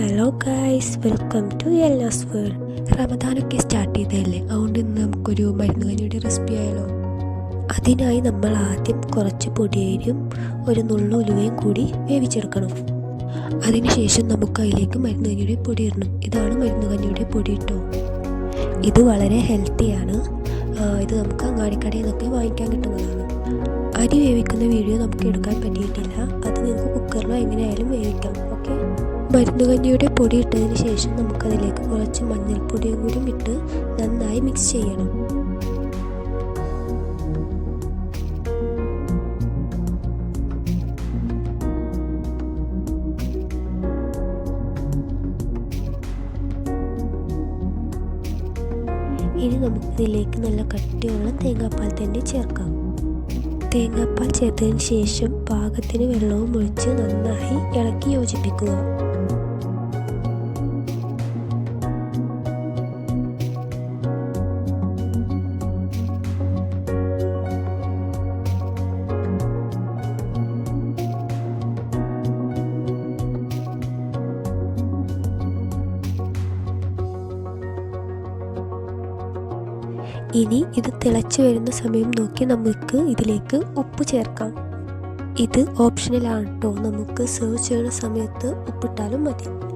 Hello guys welcome to Ella's world റമദാനൊക്കെ start ചെയ്തതല്ലേ? അതുകൊണ്ട് ഇന്ന് നമുക്കൊരു മരുന്ന് കഞ്ഞിയുടെ റെസിപ്പി ആയാലോ? അതിനായി നമ്മൾ ആദ്യം കുറച്ച് പൊടിയരിയും ഒരു നുള്ള ഉലുവയും കൂടി വേവിച്ചെടുക്കണം. അതിനുശേഷം നമുക്ക് അതിലേക്ക് മരുന്ന് കഞ്ഞിയുടെ പൊടി ഇടണം. ഇതാണ് മരുന്ന് കഞ്ഞിയുടെ പൊടി ഇട്ടോ ഇത് വളരെ ഹെൽത്തിയാണ് ഇത് നമുക്ക് അങ്ങാടിക്കടയിൽ നിന്നൊക്കെ വാങ്ങിക്കാൻ കിട്ടുന്നതാണ്. അരി വേവിക്കുന്ന വീഡിയോ നമുക്ക് എടുക്കാൻ പറ്റിയിട്ടില്ല. അത് നിങ്ങൾക്ക് കുക്കറിലോ എങ്ങനെയായാലും വേവിക്കാം. ഓക്കെ മരുന്ന് കഞ്ഞിയുടെ പൊടി ഇട്ടതിന് ശേഷം നമുക്കതിലേക്ക് കുറച്ച് മഞ്ഞൾപ്പൊടിയും കൂടി ഇട്ട് നന്നായി മിക്സ് ചെയ്യണം. ഇനി നമുക്കിതിലേക്ക് നല്ല കട്ടിയുള്ള തേങ്ങാപ്പാൽ തന്നെ ചേർക്കാം. തേങ്ങാപ്പാൽ ചേർത്തതിന് ശേഷം പാകത്തിന് വെള്ളവും ഒഴിച്ച് നന്നായി ഇളക്കി യോജിപ്പിക്കുക. ഇനി ഇത് തിളച്ചു വരുന്ന സമയം നോക്കി നമുക്ക് ഇതിലേക്ക് ഉപ്പ് ചേർക്കാം. ഇത് ഓപ്ഷനിലാണ് കേട്ടോ നമുക്ക് സെർവ് ചെയ്യുന്ന സമയത്ത് ഉപ്പിട്ടാലും മതി.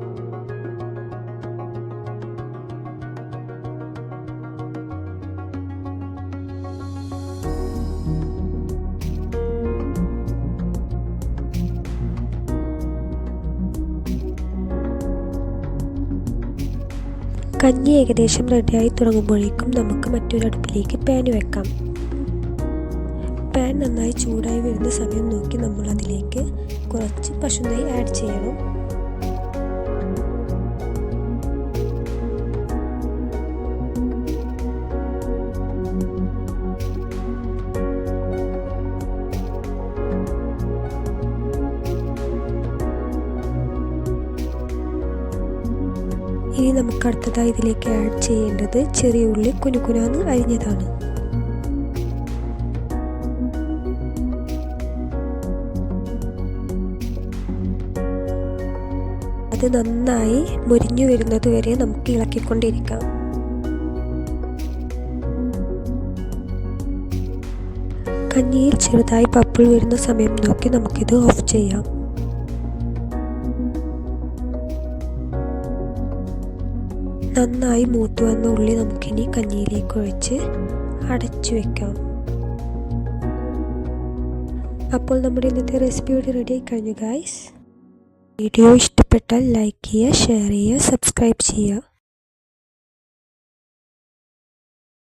കഞ്ഞി ഏകദേശം റെഡിയായി തുടങ്ങുമ്പോഴേക്കും നമുക്ക് മറ്റൊരു അടുപ്പിലേക്ക് പാൻ വെക്കാം. പാൻ നന്നായി ചൂടായി വരുന്ന സമയം നോക്കി നമ്മൾ അതിലേക്ക് കുറച്ച് പശുനെയ് ആഡ് ചെയ്യണം. ഇനി നമുക്ക് അടുത്തതായി ഇതിലേക്ക് ആഡ് ചെയ്യേണ്ടത് ചെറിയ ഉള്ളി കുനുകുനാന്ന് അരിഞ്ഞതാണ്. അത് നന്നായി മുരിഞ്ഞു വരുന്നത് വരെ നമുക്ക് ഇളക്കിക്കൊണ്ടിരിക്കാം. കഞ്ഞിയിൽ ചെറുതായി പപ്പിൾ വരുന്ന സമയം നോക്കി നമുക്കിത് ഓഫ് ചെയ്യാം. നന്നായി മൂത്തു വന്ന ഉള്ളി നമുക്കിനി കഞ്ഞിയിലേക്ക് ഒഴിച്ച് അടച്ചു വെക്കാം. അപ്പോൾ നമ്മുടെ ഇന്നത്തെ റെസിപ്പി ഇവിടെ റെഡി ആയി കഴിഞ്ഞു ഗായ്സ് വീഡിയോ ഇഷ്ടപ്പെട്ടാൽ ലൈക്ക് ചെയ്യുക ഷെയർ ചെയ്യുക സബ്സ്ക്രൈബ് ചെയ്യുക.